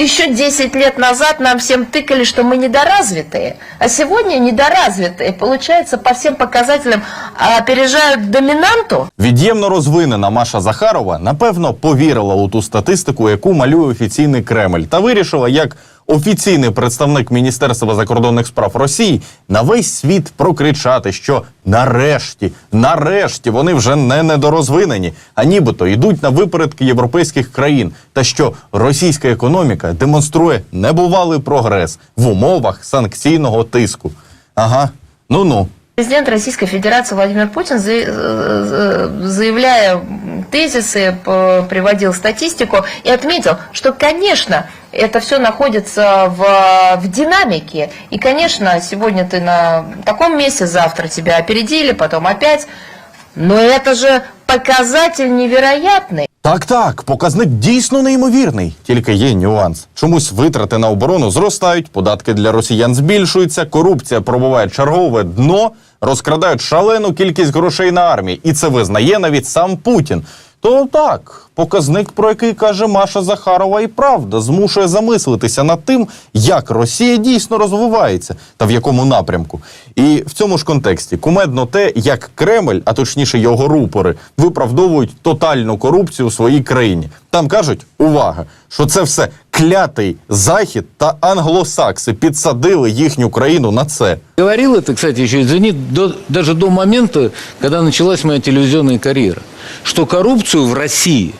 Еще 10 лет назад нам всем тыкали, что мы недоразвитые, а сегодня недоразвитые, получается, по всем показателям а, опережают доминанту. Від'ємно розвинена Маша Захарова напевно повірила у ту статистику, яку малює офіційний Кремль, та вирішила, як офіційний представник Міністерства закордонних справ Росії на весь світ прокричати, що нарешті, нарешті вони вже не недорозвинені, а нібито йдуть на випередки європейських країн, та що російська економіка демонструє небувалий прогрес в умовах санкційного тиску. Ага, ну ну. Президент Российской Федерации Владимир Путин, за- э, заявляя тезисы, приводил статистику и отметил, что, конечно, это все находится в, в динамике. И, конечно, сегодня ты на таком месте, завтра тебя опередили, потом опять. Но это же показатель невероятный. Так, так, показник дійсно неймовірний. Тільки є нюанс. Чомусь витрати на оборону зростають, податки для росіян збільшуються, корупція пробуває чергове дно, розкрадають шалену кількість грошей на армії, і це визнає навіть сам Путін. То так, показник, про який каже Маша Захарова, і правда змушує замислитися над тим, як Росія дійсно розвивається та в якому напрямку. І в цьому ж контексті кумедно те, як Кремль, а точніше його рупори, виправдовують тотальну корупцію у своїй країні. Там кажуть, увага, що це все клятий захід та англосакси підсадили їхню країну на це. Говорил это, кстати, еще, извини, до- даже до момента, когда началась моя телевизионная карьера, что коррупцию в России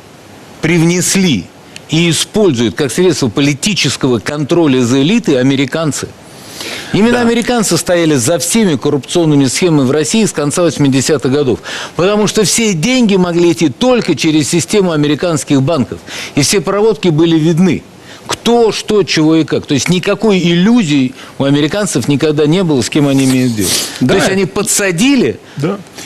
привнесли и используют как средство политического контроля за элитой американцы. Именно американцы стояли за всеми коррупционными схемами в России с конца 80-х годов. Потому что все деньги могли идти только через систему американских банков. И все проводки были видны. Кто, что, чего и как. То есть никакой иллюзии у американцев никогда не было, с кем они имеют дело. То есть они подсадили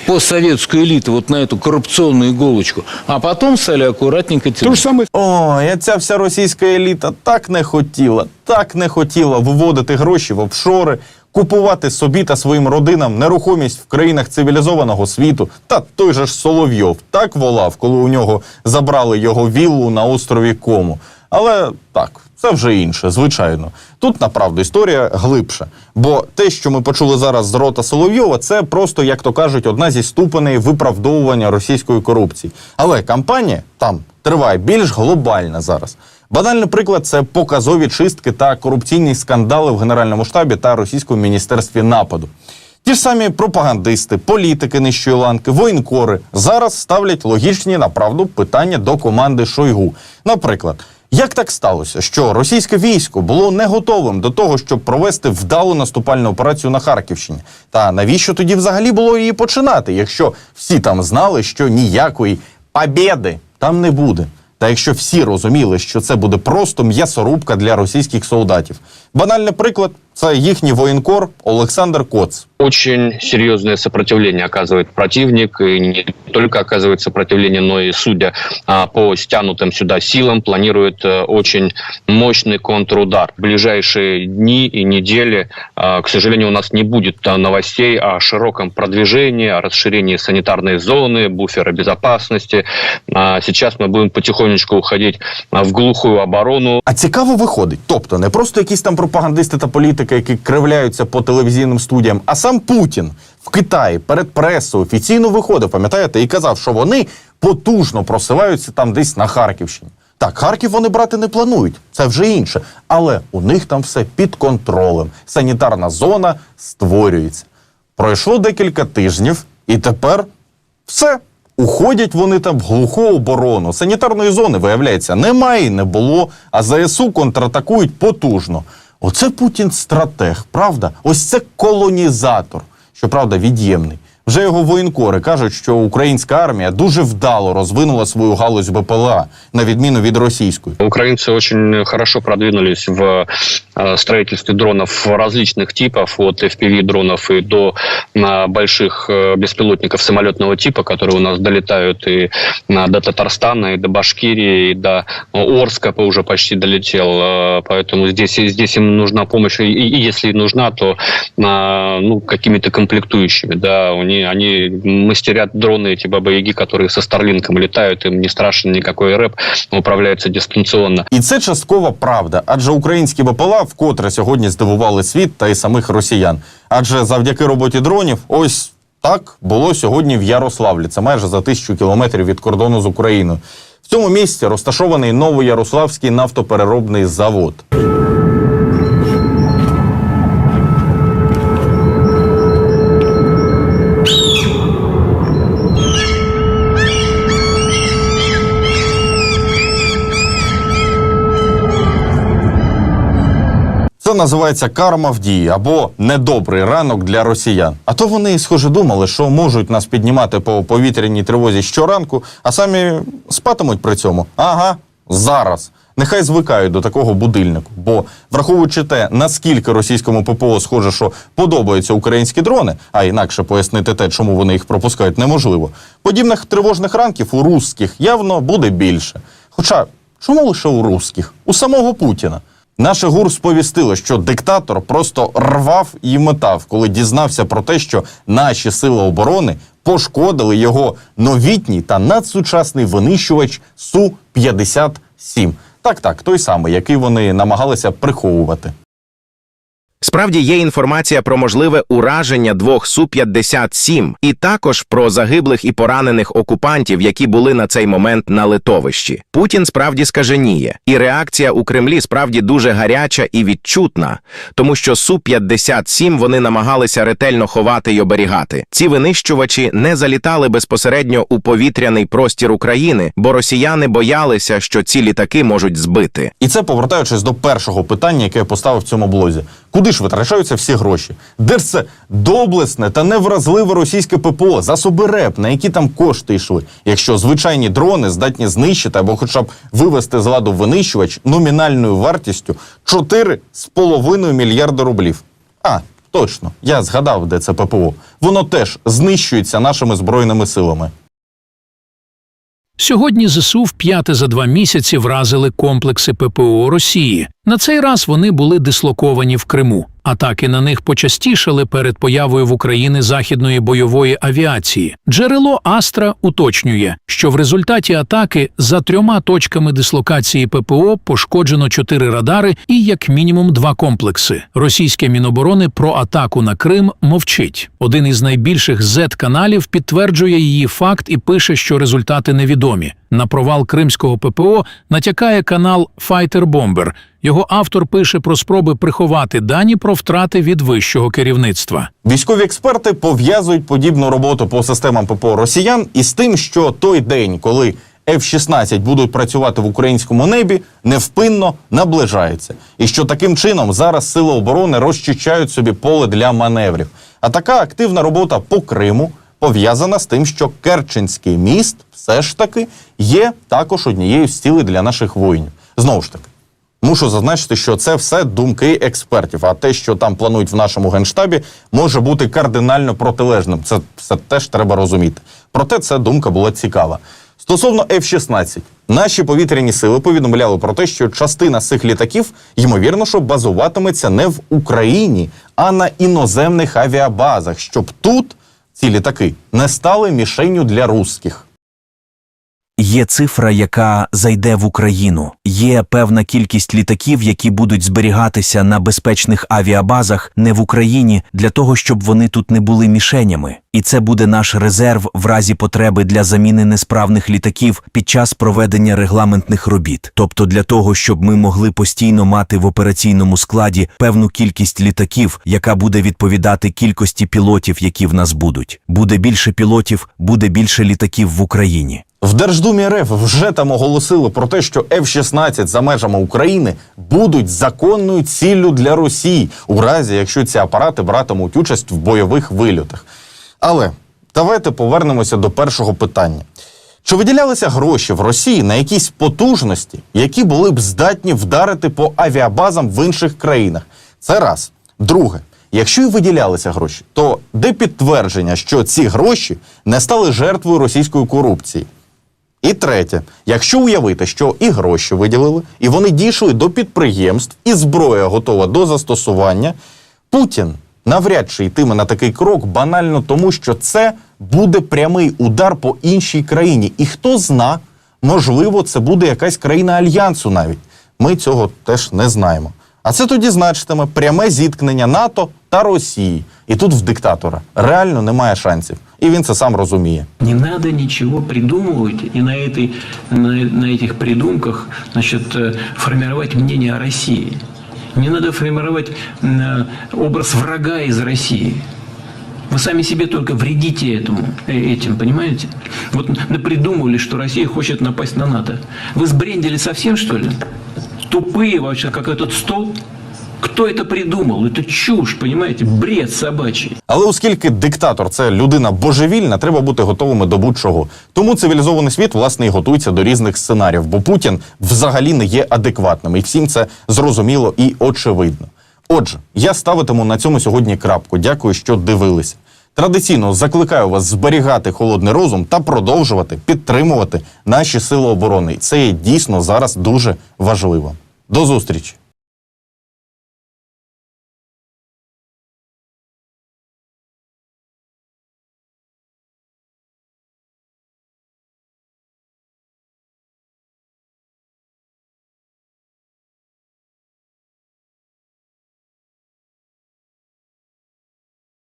постсоветскую элиту вот на эту коррупционную иголочку, а потом стали аккуратненько тянуть. То же самое Ой, а ця вся російська еліта так не хотіла, так не хотіла виводити гроші в офшори, купувати собі та своїм родинам нерухомість в країнах цивілізованого світу. Та той же ж Соловйов так волав, коли у нього забрали його віллу на острові Кому. Але так, це вже інше, звичайно. Тут направду історія глибша. Бо те, що ми почули зараз з рота Соловйова, це просто, як то кажуть, одна зі ступеней виправдовування російської корупції. Але кампанія там триває більш глобальна зараз. Банальний приклад це показові чистки та корупційні скандали в Генеральному штабі та російському міністерстві нападу. Ті ж самі пропагандисти, політики нижчої ланки, воєнкори зараз ставлять логічні направду питання до команди Шойгу. Наприклад, як так сталося, що російське військо було не готовим до того, щоб провести вдалу наступальну операцію на Харківщині? Та навіщо тоді взагалі було її починати, якщо всі там знали, що ніякої побєди там не буде? Та якщо всі розуміли, що це буде просто м'ясорубка для російських солдатів. Банальний приклад це їхній воєнкор Олександр Коц. Очень серьезное сопротивление оказывает противник, и не только оказывает сопротивление, но и, судя а, по стянутым сюда силам, планирует э, очень мощный контрудар. В ближайшие дни и недели, а, к сожалению, у нас не будет а, новостей о широком продвижении, о расширении санитарной зоны, буфера безопасности. А, Сейчас мы будем потихонечку уходить а, в глухую оборону, А цікаво виходить. Тобто не просто якісь там пропагандисти та політики, які кривляються по телевізійним студіям, а сам Путін в Китаї перед пресою офіційно виходив, пам'ятаєте, і казав, що вони потужно просиваються там десь на Харківщині. Так, Харків вони брати не планують, це вже інше. Але у них там все під контролем. Санітарна зона створюється. Пройшло декілька тижнів, і тепер все. Уходять вони там в глуху оборону. Санітарної зони, виявляється, немає і не було, а ЗСУ контратакують потужно. Оце Путін стратег, правда? Ось це колонізатор, щоправда, від'ємний. Вже його воєнкори кажуть, що українська армія дуже вдало розвинула свою галузь БПЛА, на відміну від російської. Украинцы очень хорошо продвинулись в э, строительстве дронов различных типов, от FPV-дронов и до а, больших э, беспилотников самолетного типа, которые у нас долетают и а, до Татарстана, и до Башкирии, и до Орска уже почти долетел. Э, Поэтому здесь, здесь им нужна помощь, и, и если нужна, то а, ну, какими-то комплектующими. Да, они, они мастерят дроны, эти бабы-яги, которые со Старлинком летают, им не страшен никакой рэп, управляются дистанционно. І це часткова правда, адже українські БПЛА вкотре сьогодні здивували світ та й самих росіян. Адже завдяки роботі дронів, ось так було сьогодні в Ярославлі. Це майже за тисячу кілометрів від кордону з Україною. В цьому місці розташований Новоярославський нафтопереробний завод. Називається карма в дії або недобрий ранок для росіян. А то вони, схоже, думали, що можуть нас піднімати по повітряній тривозі щоранку, а самі спатимуть при цьому. Ага, зараз. Нехай звикають до такого будильнику. Бо враховуючи те, наскільки російському ППО схоже, що подобаються українські дрони, а інакше пояснити те, чому вони їх пропускають, неможливо. Подібних тривожних ранків у русських явно буде більше. Хоча чому лише у русських? У самого Путіна. Наше ГУР сповістило, що диктатор просто рвав і метав, коли дізнався про те, що наші сили оборони пошкодили його новітній та надсучасний винищувач Су-57. Так, так, той самий, який вони намагалися приховувати. Справді є інформація про можливе ураження двох Су-57 і також про загиблих і поранених окупантів, які були на цей момент на литовищі. Путін справді скаженіє, і реакція у Кремлі справді дуже гаряча і відчутна, тому що Су-57 вони намагалися ретельно ховати й оберігати. Ці винищувачі не залітали безпосередньо у повітряний простір України, бо росіяни боялися, що ці літаки можуть збити. І це повертаючись до першого питання, яке я поставив в цьому блозі. Куди ж витрачаються всі гроші? Де ж це доблесне та невразливе російське ППО, засоби РЕП, на які там кошти йшли? Якщо звичайні дрони здатні знищити або хоча б вивести з ладу винищувач номінальною вартістю 4,5 мільярда рублів. А, точно, я згадав, де це ППО. Воно теж знищується нашими збройними силами. Сьогодні ЗСУ вп'яте за два місяці вразили комплекси ППО Росії. На цей раз вони були дислоковані в Криму. Атаки на них почастішали перед появою в Україні західної бойової авіації. Джерело Астра уточнює, що в результаті атаки за трьома точками дислокації ППО пошкоджено чотири радари і як мінімум два комплекси. Російське міноборони про атаку на Крим мовчить. Один із найбільших Z-каналів підтверджує її факт і пише, що результати невідомі. На провал кримського ППО натякає канал Fighter Bomber. Його автор пише про спроби приховати дані про втрати від вищого керівництва. Військові експерти пов'язують подібну роботу по системам ППО росіян із тим, що той день, коли F-16 будуть працювати в українському небі, невпинно наближається, і що таким чином зараз сили оборони розчищають собі поле для маневрів. А така активна робота по Криму пов'язана з тим, що Керченський міст все ж таки є також однією з цілей для наших воїнів. Знову ж таки. Мушу зазначити, що це все думки експертів. А те, що там планують в нашому генштабі, може бути кардинально протилежним. Це все теж треба розуміти. Проте ця думка була цікава. Стосовно F-16, наші повітряні сили повідомляли про те, що частина цих літаків, ймовірно, що базуватиметься не в Україні, а на іноземних авіабазах, щоб тут ці літаки не стали мішенню для русських. Є цифра, яка зайде в Україну. Є певна кількість літаків, які будуть зберігатися на безпечних авіабазах не в Україні для того, щоб вони тут не були мішенями. І це буде наш резерв в разі потреби для заміни несправних літаків під час проведення регламентних робіт. Тобто для того, щоб ми могли постійно мати в операційному складі певну кількість літаків, яка буде відповідати кількості пілотів, які в нас будуть. Буде більше пілотів, буде більше літаків в Україні. В Держдумі РФ вже там оголосили про те, що F-16 за межами України будуть законною ціллю для Росії, у разі якщо ці апарати братимуть участь в бойових вильотах. Але давайте повернемося до першого питання. Що виділялися гроші в Росії на якісь потужності, які були б здатні вдарити по авіабазам в інших країнах. Це раз. Друге, якщо і виділялися гроші, то де підтвердження, що ці гроші не стали жертвою російської корупції? І третє, якщо уявити, що і гроші виділили, і вони дійшли до підприємств, і зброя готова до застосування, Путін навряд чи йтиме на такий крок банально тому, що це буде прямий удар по іншій країні. І хто зна, можливо, це буде якась країна альянсу навіть. Ми цього теж не знаємо. А це тоді значитиме пряме зіткнення НАТО та Росії. І тут в диктатора реально немає шансів. І він це сам розуміє. Не надо ничего придумывать и на, этой, на, на этих придумках значит, э, формировать мнение о России. Не надо формировать м, э, образ врага из России. Вы сами себе только вредите этому, э, этим, понимаете? Вот напридумывали, что Россия хочет напасть на НАТО. Вы сбрендили совсем, что ли? Тупые вообще, как этот стол? Кто это придумал? Это чушь, понимаете? Бред собачий. Але оскільки диктатор це людина божевільна, треба бути готовими до будь-чого. Тому цивілізований світ власне і готується до різних сценаріїв, бо Путін взагалі не є адекватним, і всім це зрозуміло і очевидно. Отже, я ставитиму на цьому сьогодні крапку. Дякую, що дивилися. Традиційно закликаю вас зберігати холодний розум та продовжувати підтримувати наші сили оборони. Це є дійсно зараз дуже важливо. До зустрічі!